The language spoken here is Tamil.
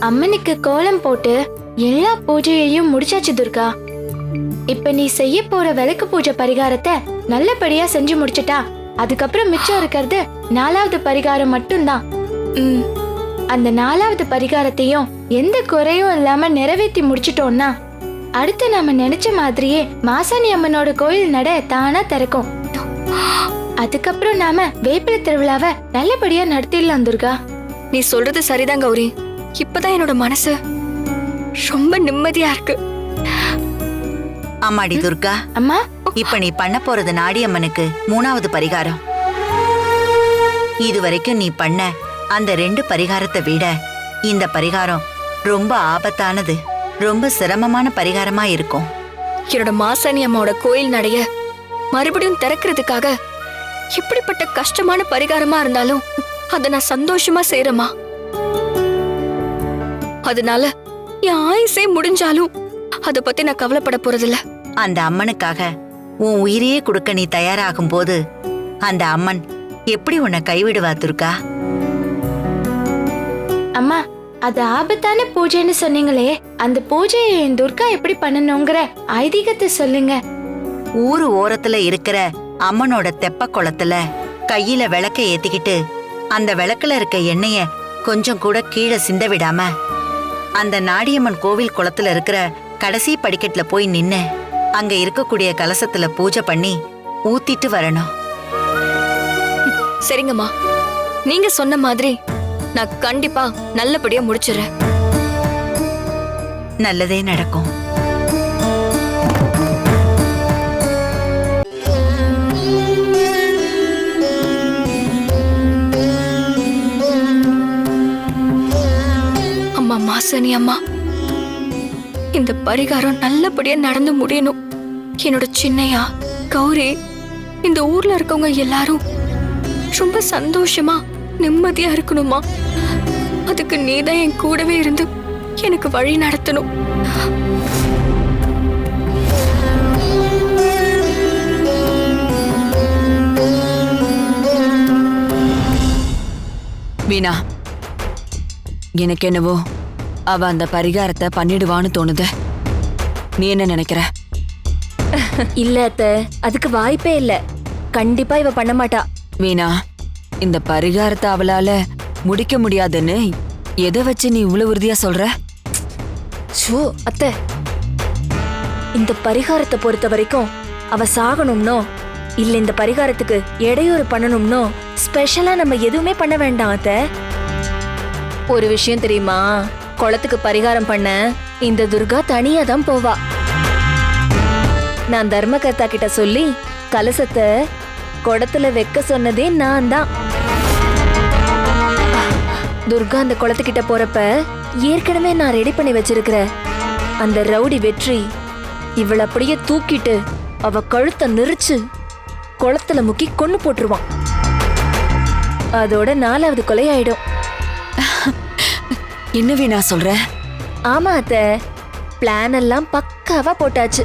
அம்மனுக்கு கோலம் போட்டு எல்லா பூஜையையும் முடிச்சாச்சு துர்கா. இப்ப நீ செய்ய போற விளக்கு பூஜை பரிகாரத்தை நல்லபடியா செஞ்சு முடிச்சிட்டா. அதுக்கப்புறம் மிச்சம் இருக்கிறது நாலாவது பரிகாரம் மட்டும்தான். ம். அந்த நாலாவது பரிகாரத்தையும் எந்த குறையும் இல்லாம நிறைவேத்தி முடிச்சிட்டோம்னா அடுத்து நாம நினைச்ச மாதிரியே மாசாணி அம்மனோட கோயில் நட தானா திறக்கும். அதுக்கப்புறம் நாம வேப்பில திருவிழாவை நல்லபடியா நடத்திடலாம் துர்கா. நீ சொல்றது சரிதான் கௌரி. இப்பதான் என்னோட மனசு ரொம்ப நிம்மதியா இருக்கு. அம்மாடி துர்கா. அம்மா. இப்ப நீ பண்ண போறது நாடியம்மனுக்கு மூணாவது பரிகாரம். இதுவரைக்கும் நீ பண்ண அந்த ரெண்டு பரிகாரத்தை விட இந்த பரிகாரம் ரொம்ப ஆபத்தானது. ரொம்ப சிரமமான பரிகாரமா இருக்கும். என்னோட மாசாணி அம்மாவோட கோயில் நடைய மறுபடியும் திறக்கிறதுக்காக எப்படிப்பட்ட கஷ்டமான பரிகாரமா இருந்தாலும் அதை நான் சந்தோஷமா செய்யறேம்மா அதனால என் ஆயுசே முடிஞ்சாலும் அத பத்தி நான் கவலைப்பட போறதில்ல. அந்த அம்மனுக்காக உன் உயிரையே கொடுக்க நீ தயாராகும் போது அந்த அம்மன் எப்படி உன்னை கைவிடுவா துர்கா? அம்மா அது ஆபத்தான பூஜைன்னு சொன்னீங்களே. அந்த பூஜையை என் துர்கா எப்படி பண்ணணுங்கிற ஐதீகத்தை சொல்லுங்க. ஊரு ஓரத்துல இருக்கிற அம்மனோட தெப்ப குளத்துல கையில விளக்க ஏத்திக்கிட்டு அந்த விளக்குல இருக்க எண்ணெய கொஞ்சம் கூட கீழே சிந்த விடாம அந்த நாடியம்மன் கோவில் குளத்துல இருக்கிற கடைசி படிக்கட்டுல போய் நின்னு அங்க இருக்கக்கூடிய கலசத்துல பூஜை பண்ணி ஊத்திட்டு வரணும். சரிங்கம்மா. நீங்க சொன்ன மாதிரி நான் கண்டிப்பா நல்லபடியா முடிச்சிடுறேன். நல்லதே நடக்கும். அம்மா அம்மா. இந்த பரிகாரம் நல்லபடியா நடந்து முடியணும். என்னோட சின்னையா கௌரி இந்த ஊர்ல இருக்கவங்க எல்லாரும் ரொம்ப சந்தோஷமா நிம்மதியா இருக்கணுமா அதுக்கு நீதான் என் கூடவே இருந்து எனக்கு வழி நடத்தணும். வீணா எனக்கு என்னவோ அவ அந்த பரிகாரத்தை பண்ணிடுவான்னு தோணுது. நீ என்ன நினைக்கிற? இல்ல அத்த அதுக்கு வாய்ப்பே இல்ல. கண்டிப்பா இவ பண்ண மாட்டா. வீணா இந்த பரிகாரத்தை அவளால முடிக்க முடியாதுன்னு எதை வச்சு நீ இவ்வளவு உறுதியா சொல்ற? ஷோ அத்த. இந்த பரிகாரத்தை பொறுத்த வரைக்கும் அவ சாகணும்னோ இல்ல இந்த பரிகாரத்துக்கு இடையூறு பண்ணணும்னோ ஸ்பெஷலா நம்ம எதுவுமே பண்ண வேண்டாம் அத்த. ஒரு விஷயம் தெரியுமா? குளத்துக்கு பரிகாரம் பண்ண இந்த துர்கா தனியா தான் போவா. நான் தர்மகர்த்தா கிட்ட சொல்லி கலசத்தை குடத்துல வைக்க சொன்னதே நான் தான். துர்கா அந்த குளத்துக்கிட்ட போறப்ப ஏற்கனவே நான் ரெடி பண்ணி வச்சிருக்கிற அந்த ரவுடி வெற்றி இவளை அப்படியே தூக்கிட்டு அவ கழுத்தை நெரிச்சு குளத்துல முக்கி கொன்னு போட்டுருவான். அதோட நாலாவது கொலை ஆயிடும். என்ன வீணா சொல்ற? ஆமா அத்த. பிளான் எல்லாம் பக்காவா போட்டாச்சு.